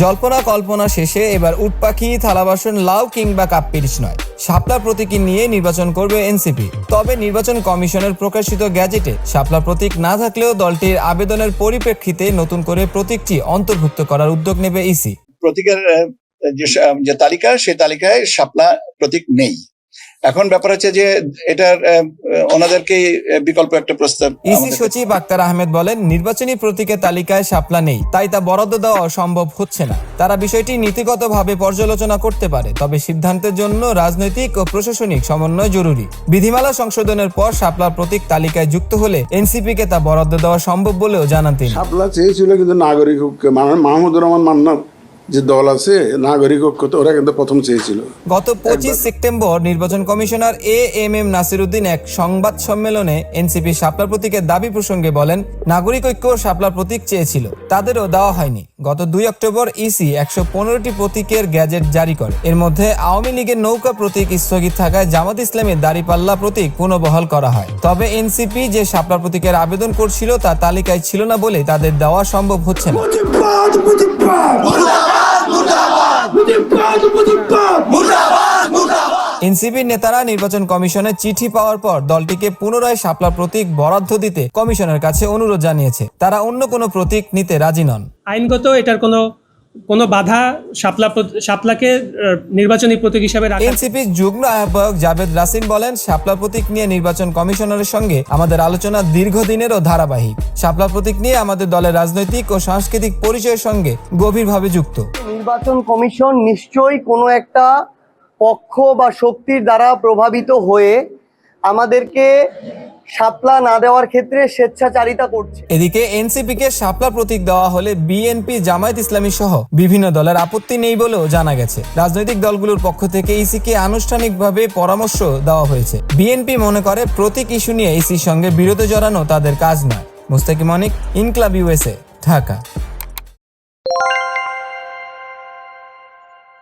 জল্পনা কল্পনা শেষে এবার উটপাখি, থালা বাসন, লাউ কিংবা কাপ পিরিচ নয়। শাপলা প্রতীকী নিয়ে নির্বাচন করবে এনসিপি। তবে নির্বাচন কমিশনের প্রকাশিত গ্যাজেটে শাপলা প্রতীক না থাকলেও দলটির আবেদনের পরিপ্রেক্ষিতে নতুন করে প্রতীকটি অন্তর্ভুক্ত করার উদ্যোগ নেবে ইসি। প্রতীকের যে তালিকা সেই তালিকায় শাপলা প্রতীক নেই। এখন ব্যাপার হচ্ছে যে এটার ওনাদেরকে বিকল্প একটা প্রস্তাব ইসি সচিব আক্তার আহমেদ বলেন নির্বাচনী প্রতীকের তালিকায় শাপলা নেই তাই তা বরাদ্দ দেওয়া সম্ভব হচ্ছে না। তারা বিষয়টি নীতিগতভাবে পর্যালোচনা করতে পারে তবে সিদ্ধান্তের জন্য রাজনৈতিক ও প্রশাসনিক সমন্বয় জরুরি। বিধিমালা সংশোধনের পর শাপলার প্রতীক তালিকায় যুক্ত হলে এনসিপি কে তা বরাদ্দ দেওয়া সম্ভব বলেও জানান তিনি। শাপলা চেয়েছিল কিন্তু নাগরিক মানে মাহমুদুর রহমান মান্না যে দল আছে নাগরিক ঐক্য ওরা কিন্তু প্রথম চেয়েছিল। গত পঁচিশ সেপ্টেম্বর নির্বাচন commissioner A M M Nasiruddin এক সংবাদ সম্মেলনে এনসিপি শাপলা প্রতীকের দাবি প্রসঙ্গে বলেন নাগরিক ঐক্য শাপলা প্রতীক চেয়েছিল তাদেরও দেওয়া হয়নি। গত দুই অক্টোবর ইসি একশো পনেরোটি প্রতীকের গ্যাজেট জারি করে। এর মধ্যে আওয়ামী লীগের নৌকা প্রতীক স্থগিত থাকায় জামাত ইসলামের দাড়িপাল্লা প্রতীক পুনর্বহাল করা হয়। তবে এনসিপি যে শাপলা প্রতীকের আবেদন করছিল তা তালিকায় ছিল না বলে তাদের দেওয়া সম্ভব হচ্ছে না। এনসিপির নেতারা নির্বাচন কমিশনের চিঠি পাওয়ার পর দলটিকে পুনরায় শাপলা প্রতীক বরাদ্দ দিতে কমিশনের কাছে অনুরোধ জানিয়েছে। তারা অন্য কোনো প্রতীক নিতে রাজি নন। আইনগত এটার কোনো কোনো বাধা শাপলা শাপলাকে নির্বাচনী প্রতীক হিসাবে রাখা এনসিপির যুগ্ম আহ্বায়ক জাভেদ রাসিন বলেন শাপলা প্রতীক নিয়ে নির্বাচন কমিশনারের সঙ্গে আমাদের আলোচনা দীর্ঘদিনের ও ধারাবাহিক। শাপলা প্রতীক নিয়ে আমাদের দলের রাজনৈতিক ও সাংস্কৃতিক পরিচয়ের সঙ্গে গভীরভাবে যুক্ত। নির্বাচন কমিশন নিশ্চয়ই কোনো একটা পক্ষ বা শক্তির দ্বারা প্রভাবিত হয়ে আমাদেরকে সাপলা না দেওয়ার ক্ষেত্রে স্বেচ্ছাচারিতা করছে। এদিকে এনসিপি কে শাপলা প্রতীক দেওয়া হলে বিএনপি, জামায়াত ইসলামী সহ বিভিন্ন দলের আপত্তি নেই বলেও জানা গেছে। রাজনৈতিক দলগুলোর পক্ষ থেকে ইসি কে আনুষ্ঠানিকভাবে পরামর্শ দেওয়া হয়েছে। বিএনপি মনে করে প্রতীক ইস্যু নিয়ে ইসির সঙ্গে বিরোধে জড়ানো তাদের কাজ নয়। মুস্তাকিম অনিক, ইনক্লাব ইউএসএ ঢাকা।